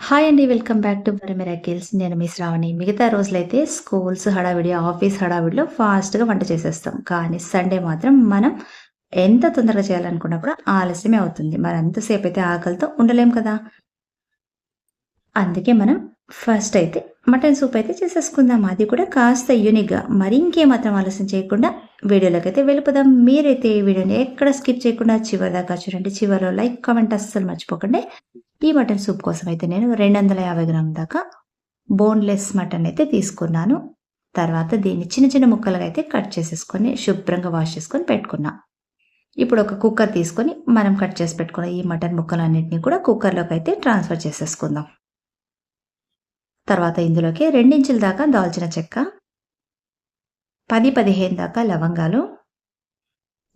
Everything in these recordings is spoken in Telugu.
హాయ్ అండి వెల్కమ్ బ్యాక్ టు మిరాకిల్స్ నేను మీ శ్రావణి. మిగతా రోజులైతే స్కూల్స్ హడావిడి ఆఫీస్ హడావిడిలో ఫాస్ట్గా వంట చేసేస్తాం. కానీ సండే మాత్రం మనం ఎంత తొందరగా చేయాలనుకున్నా కూడా ఆలస్యమే అవుతుంది. మరి అంతసేపు అయితే ఆకలితో ఉండలేం కదా? అందుకే మనం ఫస్ట్ అయితే మటన్ సూప్ అయితే చేసేసుకుందాం. అది కూడా కాస్త యూనిక్గా మరి ఇంకేమాత్రం ఆలస్యం చేయకుండా వీడియోలోకి అయితే వెళ్ళిపోదాం. మీరైతే ఈ వీడియోని ఎక్కడ స్కిప్ చేయకుండా చివరి దాకా చూడండి. చివరిలో లైక్ కామెంట్ అస్సలు మర్చిపోకండి. ఈ మటన్ సూప్ కోసం అయితే నేను రెండు వందల యాభై గ్రాముల దాకా బోన్లెస్ మటన్ అయితే తీసుకున్నాను. తర్వాత దీన్ని చిన్న చిన్న ముక్కలుగా అయితే కట్ చేసేసుకొని శుభ్రంగా వాష్ చేసుకొని పెట్టుకున్నా. ఇప్పుడు ఒక కుక్కర్ తీసుకొని మనం కట్ చేసి పెట్టుకున్న ఈ మటన్ ముక్కలన్నింటినీ కూడా కుక్కర్లోకి అయితే ట్రాన్స్ఫర్ చేసేసుకుందాం. తర్వాత ఇందులోకి రెండించుల దాకా దాల్చిన చెక్క పది పదిహేను దాకా లవంగాలు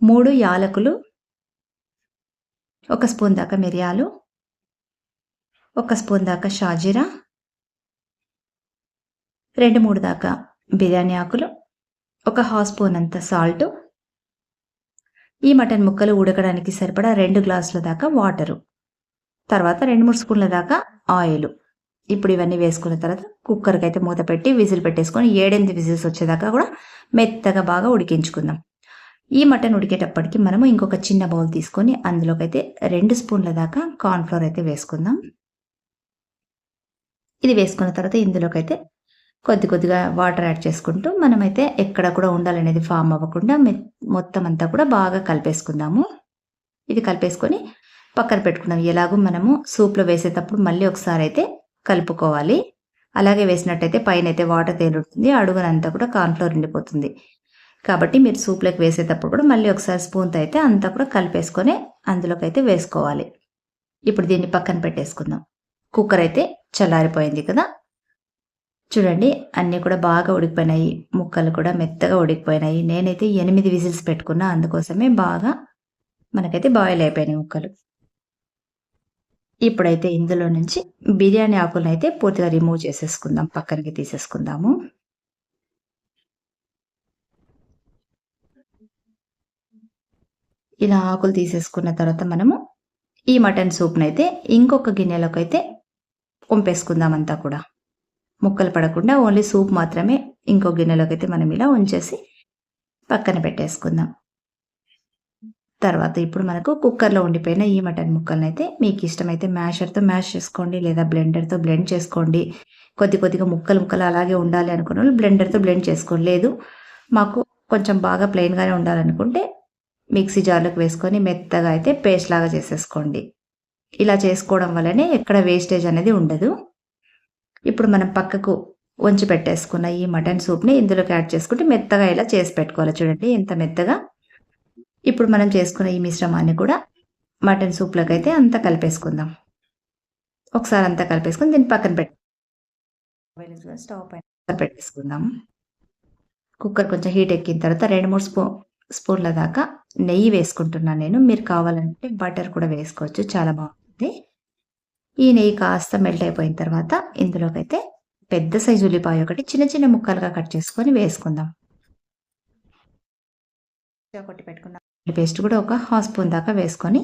మూడు యాలకులు ఒక స్పూన్ దాకా మిరియాలు ఒక స్పూన్ దాకా షాజీరా రెండు మూడు దాకా బిర్యానీ ఆకులు ఒక హాఫ్ స్పూన్ అంత సాల్ట్. ఈ మటన్ ముక్కలు ఉడకడానికి సరిపడా రెండు గ్లాసుల దాకా వాటరు. తర్వాత రెండు మూడు స్పూన్ల దాకా ఆయిల్. ఇప్పుడు ఇవన్నీ వేసుకున్న తర్వాత కుక్కర్కి అయితే మూత పెట్టి విజిల్ పెట్టేసుకొని ఏడెనిమిది విజిల్స్ వచ్చేదాకా కూడా మెత్తగా బాగా ఉడికించుకుందాం. ఈ మటన్ ఉడికేటప్పటికి మనము ఇంకొక చిన్న బౌల్ తీసుకొని అందులోకి అయితే రెండు స్పూన్ల దాకా కార్న్ఫ్లోర్ అయితే వేసుకుందాం. ఇది వేసుకున్న తర్వాత ఇందులోకి అయితే కొద్ది కొద్దిగా వాటర్ యాడ్ చేసుకుంటూ మనమైతే ఎక్కడ కూడా ఉండాలనేది ఫామ్ అవ్వకుండా మొత్తం అంతా కూడా బాగా కలిపేసుకుందాము. ఇది కలిపేసుకొని పక్కన పెట్టుకున్నాం ఎలాగో మనము సూప్లో వేసేటప్పుడు మళ్ళీ ఒకసారి అయితే కలుపుకోవాలి. అలాగే వేసినట్టయితే పైన అయితే వాటర్ తేలుతుంది. అడుగునంతా కూడా కార్న్ఫ్లోర్ ఉండిపోతుంది కాబట్టి మీరు సూప్లోకి వేసేటప్పుడు కూడా మళ్ళీ ఒకసారి స్పూన్తో అయితే అంతా కూడా కలిపేసుకొని అందులోకి అయితే వేసుకోవాలి. ఇప్పుడు దీన్ని పక్కన పెట్టేసుకుందాం. కుక్కర్ అయితే చల్లారిపోయింది కదా. చూడండి అన్నీ కూడా బాగా ఉడికిపోయినాయి. ముక్కలు కూడా మెత్తగా ఉడికిపోయినాయి. నేనైతే ఎనిమిది విజిల్స్ పెట్టుకున్నా. అందుకోసమే బాగా మనకైతే బాయిల్ అయిపోయినాయి ముక్కలు. ఇప్పుడైతే ఇందులో నుంచి బిర్యానీ ఆకులను అయితే పూర్తిగా రిమూవ్ చేసేసుకుందాం. పక్కనకి తీసేసుకుందాము. ఇలా ఆకులు తీసేసుకున్న తర్వాత మనము ఈ మటన్ సూప్నైతే అయితే ఇంకొక గిన్నెలోకి అయితే వంపేసుకుందాం అంతా కూడా. ముక్కలు పడకుండా ఓన్లీ సూప్ మాత్రమే ఇంకో గిన్నెలోకి అయితే మనం ఇలా ఉంచేసి పక్కన పెట్టేసుకుందాం. తర్వాత ఇప్పుడు మనకు కుక్కర్లో ఉండిపోయిన ఈ మటన్ ముక్కలను అయితే మీకు ఇష్టమైతే మ్యాషర్తో మ్యాష్ చేసుకోండి లేదా బ్లెండర్తో బ్లెండ్ చేసుకోండి. కొద్ది కొద్దిగా ముక్కలు ముక్కలు అలాగే ఉండాలి అనుకున్న వాళ్ళు బ్లెండర్తో బ్లెండ్ చేసుకోండి. లేదు మాకు కొంచెం బాగా ప్లెయిన్గానే ఉండాలనుకుంటే మిక్సీ జార్లోకి వేసుకొని మెత్తగా అయితే పేస్ట్ లాగా చేసేసుకోండి. ఇలా చేసుకోవడం వల్లనే ఎక్కడ వేస్టేజ్ అనేది ఉండదు. ఇప్పుడు మనం పక్కకు వంచి పెట్టేసుకున్న ఈ మటన్ సూప్ని ఇందులోకి యాడ్ చేసుకుంటే మెత్తగా ఇలా చేసి పెట్టుకోవాలి. చూడండి ఎంత మెత్తగా. ఇప్పుడు మనం చేసుకున్న ఈ మిశ్రమాన్ని కూడా మటన్ సూప్లోకి అయితే అంతా కలిపేసుకుందాం. ఒకసారి అంతా కలిపేసుకుని దీన్ని పక్కన పెట్టి స్టవ్ పైన పెట్టేసుకుందాం. కుక్కర్ కొంచెం హీట్ ఎక్కిన తర్వాత రెండు మూడు స్పూ స్పూన్ల దాకా నెయ్యి వేసుకుంటున్నాను నేను. మీరు కావాలంటే బటర్ కూడా వేసుకోవచ్చు. చాలా బాగుంటుంది. ఈ నెయ్యి కాస్త మెల్ట్ అయిపోయిన తర్వాత ఇందులోకి అయితే పెద్ద సైజు ఉల్లిపాయ ఒకటి చిన్న చిన్న ముక్కలుగా కట్ చేసుకొని వేసుకుందాం. కొట్టి పెట్టుకున్న పేస్ట్ కూడా ఒక హాఫ్ స్పూన్ దాకా వేసుకొని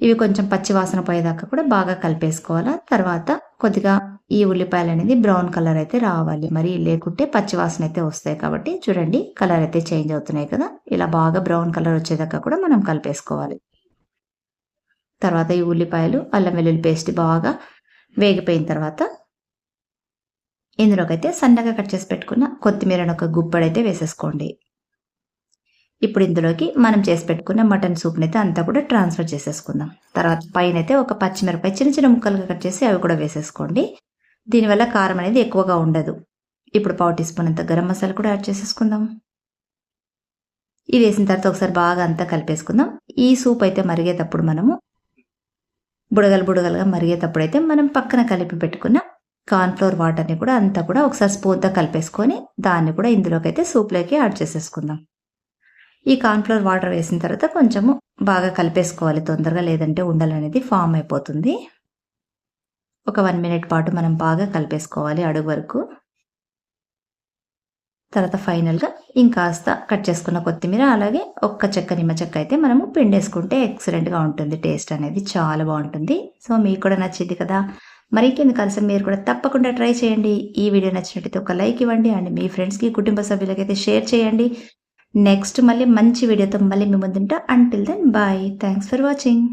ఇవి కొంచెం పచ్చి వాసన పోయేదాకా కూడా బాగా కలిపేసుకోవాలి. తర్వాత కొద్దిగా ఈ ఉల్లిపాయలు అనేది బ్రౌన్ కలర్ అయితే రావాలి. మరి లేకుంటే పచ్చి వాసన అయితే వస్తాయి కాబట్టి చూడండి కలర్ అయితే చేంజ్ అవుతున్నాయి కదా. ఇలా బాగా బ్రౌన్ కలర్ వచ్చేదాకా కూడా మనం కలిపేసుకోవాలి. తర్వాత ఈ ఉల్లిపాయలు అల్లం వెల్లుల్లి పేస్ట్ బాగా వేగిపోయిన తర్వాత ఇందులోకైతే సన్నగా కట్ చేసి పెట్టుకున్న కొత్తిమీరను ఒక గుప్పడైతే వేసేసుకోండి. ఇప్పుడు ఇందులోకి మనం చేసి పెట్టుకున్న మటన్ సూప్ని అయితే అంతా కూడా ట్రాన్స్ఫర్ చేసేసుకుందాం. తర్వాత పైన అయితే ఒక పచ్చిమిరపకాయ చిన్న చిన్న ముక్కలుగా కట్ చేసి అవి కూడా వేసేసుకోండి. దీనివల్ల కారం అనేది ఎక్కువగా ఉండదు. ఇప్పుడు పావు టీ స్పూన్ అంత గరం మసాలా కూడా యాడ్ చేసేసుకుందాం. ఇది వేసిన తర్వాత ఒకసారి బాగా అంతా కలిపేసుకుందాం. ఈ సూప్ అయితే మరిగేటప్పుడు మనము బుడగలు బుడగలుగా మరిగేటప్పుడు అయితే మనం పక్కన కలిపి పెట్టుకున్న కార్న్ఫ్లోర్ వాటర్ని కూడా అంతా కూడా ఒకసారి స్పూన్తో కలిపేసుకొని దాన్ని కూడా ఇందులోకి అయితే సూప్లోకి యాడ్ చేసేసుకుందాం. ఈ కార్న్ఫ్లోర్ వాటర్ వేసిన తర్వాత కొంచెము బాగా కలిపేసుకోవాలి. తొందరగా లేదంటే ఉండలనేది ఫామ్ అయిపోతుంది. ఒక వన్ మినిట్ పాటు మనం బాగా కలిపేసుకోవాలి అడుగు వరకు. తర్వాత ఫైనల్గా ఇంకాస్త కట్ చేసుకున్న కొత్తిమీర అలాగే ఒక్క చెక్క నిమ్మ చెక్క అయితే మనము పిండేసుకుంటే ఎక్సలెంట్గా ఉంటుంది. టేస్ట్ అనేది చాలా బాగుంటుంది. సో మీకు కూడా నచ్చింది కదా? మరికెందుకు కలిసి మీరు కూడా తప్పకుండా ట్రై చేయండి. ఈ వీడియో నచ్చినట్టయితే ఒక లైక్ ఇవ్వండి అండ్ మీ ఫ్రెండ్స్కి కుటుంబ సభ్యులకైతే షేర్ చేయండి. నెక్స్ట్ మళ్ళీ మంచి వీడియోతో మళ్ళీ మీ ముందుంటా. Until then bye thanks for watching